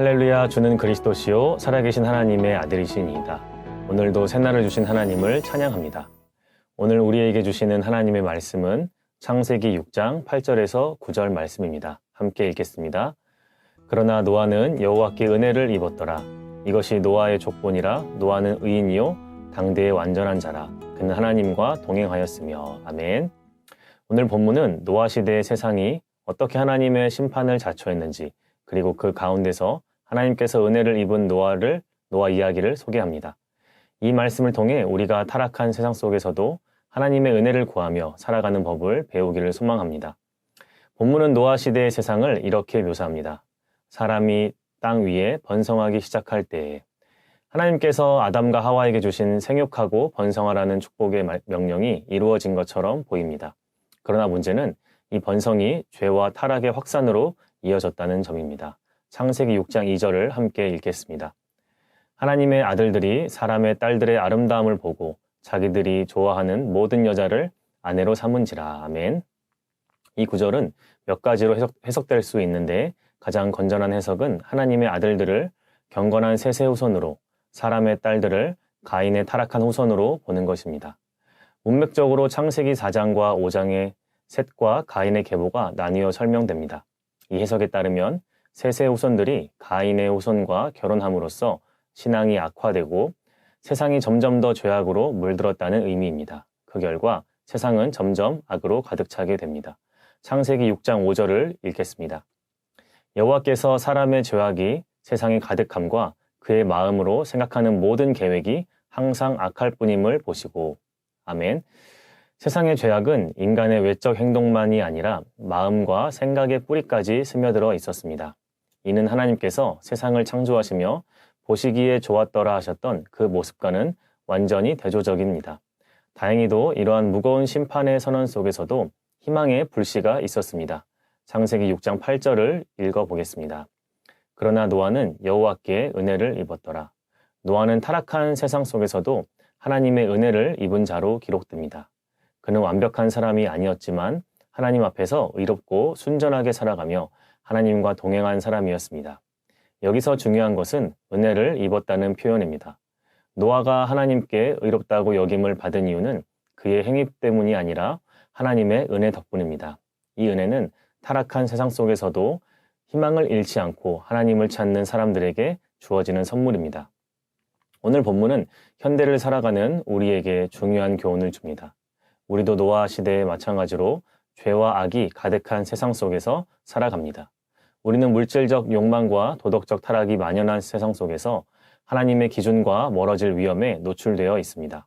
할렐루야 주는 그리스도시요 살아계신 하나님의 아들이시니이다. 오늘도 새날을 주신 하나님을 찬양합니다. 오늘 우리에게 주시는 하나님의 말씀은 창세기 6장 8절에서 9절 말씀입니다. 함께 읽겠습니다. 그러나 노아는 여호와께 은혜를 입었더라. 이것이 노아의 족본이라 노아는 의인이요 당대의 완전한 자라. 그는 하나님과 동행하였으며 아멘. 오늘 본문은 노아 시대의 세상이 어떻게 하나님의 심판을 자초했는지 그리고 그 가운데서 하나님께서 은혜를 입은 노아를 노아 이야기를 소개합니다. 이 말씀을 통해 우리가 타락한 세상 속에서도 하나님의 은혜를 구하며 살아가는 법을 배우기를 소망합니다. 본문은 노아 시대의 세상을 이렇게 묘사합니다. 사람이 땅 위에 번성하기 시작할 때에 하나님께서 아담과 하와에게 주신 생육하고 번성하라는 축복의 명령이 이루어진 것처럼 보입니다. 그러나 문제는 이 번성이 죄와 타락의 확산으로 이어졌다는 점입니다. 창세기 6장 2절을 함께 읽겠습니다. 하나님의 아들들이 사람의 딸들의 아름다움을 보고 자기들이 좋아하는 모든 여자를 아내로 삼은지라. 아멘. 이 구절은 몇 가지로 해석, 될수 있는데 가장 건전한 해석은 하나님의 아들들을 경건한 셋의 후손으로 사람의 딸들을 가인의 타락한 후손으로 보는 것입니다. 문맥적으로 창세기 4장과 5장의 셋과 가인의 계보가 나뉘어 설명됩니다. 이 해석에 따르면 셋의 후손들이 가인의 후손과 결혼함으로써 신앙이 악화되고 세상이 점점 더 죄악으로 물들었다는 의미입니다. 그 결과 세상은 점점 악으로 가득 차게 됩니다. 창세기 6장 5절을 읽겠습니다. 여호와께서 사람의 죄악이 세상에 가득함과 그의 마음으로 생각하는 모든 계획이 항상 악할 뿐임을 보시고 아멘. 세상의 죄악은 인간의 외적 행동만이 아니라 마음과 생각의 뿌리까지 스며들어 있었습니다. 이는 하나님께서 세상을 창조하시며 보시기에 좋았더라 하셨던 그 모습과는 완전히 대조적입니다. 다행히도 이러한 무거운 심판의 선언 속에서도 희망의 불씨가 있었습니다. 창세기 6장 8절을 읽어보겠습니다. 그러나 노아는 여호와께 은혜를 입었더라. 노아는 타락한 세상 속에서도 하나님의 은혜를 입은 자로 기록됩니다. 그는 완벽한 사람이 아니었지만 하나님 앞에서 의롭고 순전하게 살아가며 하나님과 동행한 사람이었습니다. 여기서 중요한 것은 은혜를 입었다는 표현입니다. 노아가 하나님께 의롭다고 여김을 받은 이유는 그의 행위 때문이 아니라 하나님의 은혜 덕분입니다. 이 은혜는 타락한 세상 속에서도 희망을 잃지 않고 하나님을 찾는 사람들에게 주어지는 선물입니다. 오늘 본문은 현대를 살아가는 우리에게 중요한 교훈을 줍니다. 우리도 노아 시대에 마찬가지로 죄와 악이 가득한 세상 속에서 살아갑니다. 우리는 물질적 욕망과 도덕적 타락이 만연한 세상 속에서 하나님의 기준과 멀어질 위험에 노출되어 있습니다.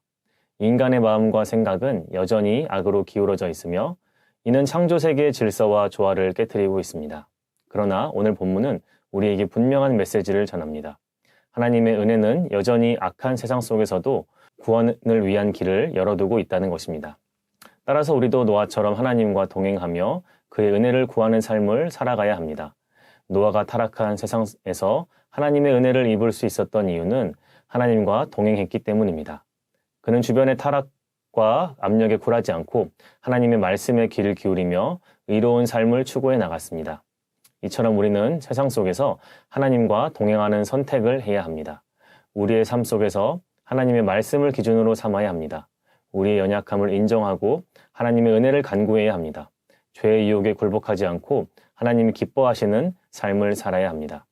인간의 마음과 생각은 여전히 악으로 기울어져 있으며 이는 창조 세계의 질서와 조화를 깨뜨리고 있습니다. 그러나 오늘 본문은 우리에게 분명한 메시지를 전합니다. 하나님의 은혜는 여전히 악한 세상 속에서도 구원을 위한 길을 열어두고 있다는 것입니다. 따라서 우리도 노아처럼 하나님과 동행하며 그의 은혜를 구하는 삶을 살아가야 합니다. 노아가 타락한 세상에서 하나님의 은혜를 입을 수 있었던 이유는 하나님과 동행했기 때문입니다. 그는 주변의 타락과 압력에 굴하지 않고 하나님의 말씀에 귀를 기울이며 의로운 삶을 추구해 나갔습니다. 이처럼 우리는 세상 속에서 하나님과 동행하는 선택을 해야 합니다. 우리의 삶 속에서 하나님의 말씀을 기준으로 삼아야 합니다. 우리의 연약함을 인정하고 하나님의 은혜를 간구해야 합니다. 죄의 유혹에 굴복하지 않고 하나님이 기뻐하시는 삶을 살아야 합니다.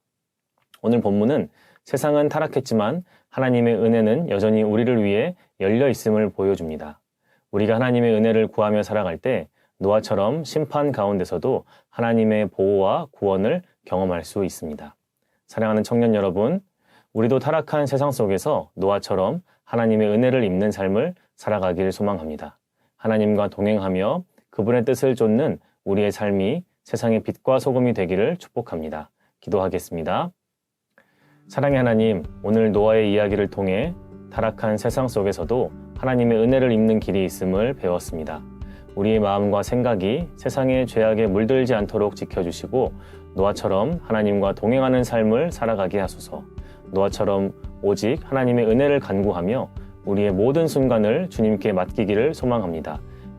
오늘 본문은 세상은 타락했지만 하나님의 은혜는 여전히 우리를 위해 열려 있음을 보여줍니다. 우리가 하나님의 은혜를 구하며 살아갈 때 노아처럼 심판 가운데서도 하나님의 보호와 구원을 경험할 수 있습니다. 사랑하는 청년 여러분, 우리도 타락한 세상 속에서 노아처럼 하나님의 은혜를 입는 삶을 살아가길 소망합니다. 하나님과 동행하며 그분의 뜻을 쫓는 우리의 삶이 세상의 빛과 소금이 되기를 축복합니다. 기도하겠습니다. 사랑의 하나님, 오늘 노아의 이야기를 통해 타락한 세상 속에서도 하나님의 은혜를 입는 길이 있음을 배웠습니다. 우리의 마음과 생각이 세상의 죄악에 물들지 않도록 지켜주시고 노아처럼 하나님과 동행하는 삶을 살아가게 하소서. 노아처럼 오직 하나님의 은혜를 간구하며 우리의 모든 순간을 주님께 맡기기를 소망합니다.